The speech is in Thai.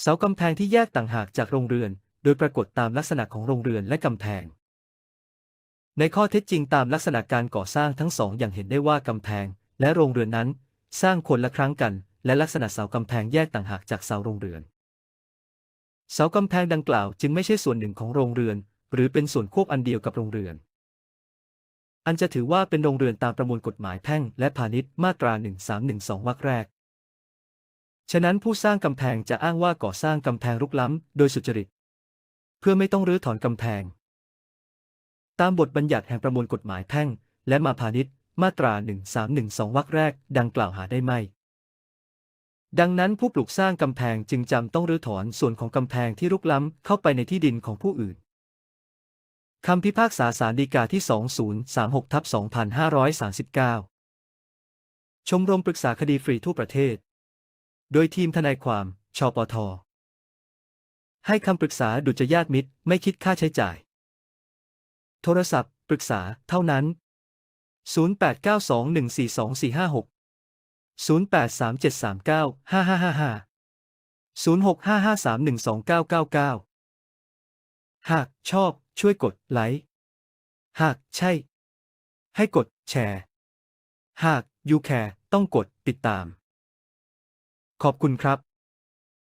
เสากำแพงที่แยกต่างหากจากโรงเรือน โดยปรากฏตามลักษณะของโรงเรือนและกำแพง ในข้อเท็จจริงตามลักษณะการก่อสร้างทั้งสองอย่างเห็นได้ว่ากำแพง และโรงเรือนนั้น สร้างคนละครั้งกัน และลักษณะเสากำแพงแยกต่างหากจากเสาโรงเรือน เสากำแพงดังกล่าวจึงไม่ใช่ส่วนหนึ่งของโรงเรือน หรือเป็นส่วนควบอันเดียวกับโรงเรือน อันจะถือว่าเป็นโรงเรือนตามประมวลกฎหมายแพ่งและพาณิชย์มาตรา 1312วรรคแรก ฉะนั้นผู้สร้างกำแพงจะอ้างว่าก่อสร้างกำแพงรุกล้ำ โดยสุจริต เพื่อไม่ต้องรื้อถอนกำแพง ตามบทบัญญัติแห่งประมวลกฎหมายแพ่ง และมาพาณิชย์ มาตรา 1312 วรรคแรก ดังกล่าวหาได้ไม่ ดังนั้นผู้ปลูกสร้างกำแพงจึงจำต้องรื้อถอนส่วนของกำแพงที่รุกล้ำเข้าไปในที่ดินของผู้อื่นคำพิพากษาสารดีกาที่ 2036ทับ2539 ชมรมปรึกษาคดีฟรีทั่วประเทศ โดยทีมทนายความชปท ให้คำปรึกษาดุจยาติมิตรไม่คิดค่าใช้จ่าย โทรศัพท์ ปรึกษาเท่านั้น 0892142456 0837395555 0655312999 หากชอบช่วยกดไลค์ หากใช่ ให้กดแชร์ หากยูแคร์ต้องกดติดตาม ขอบคุณครับ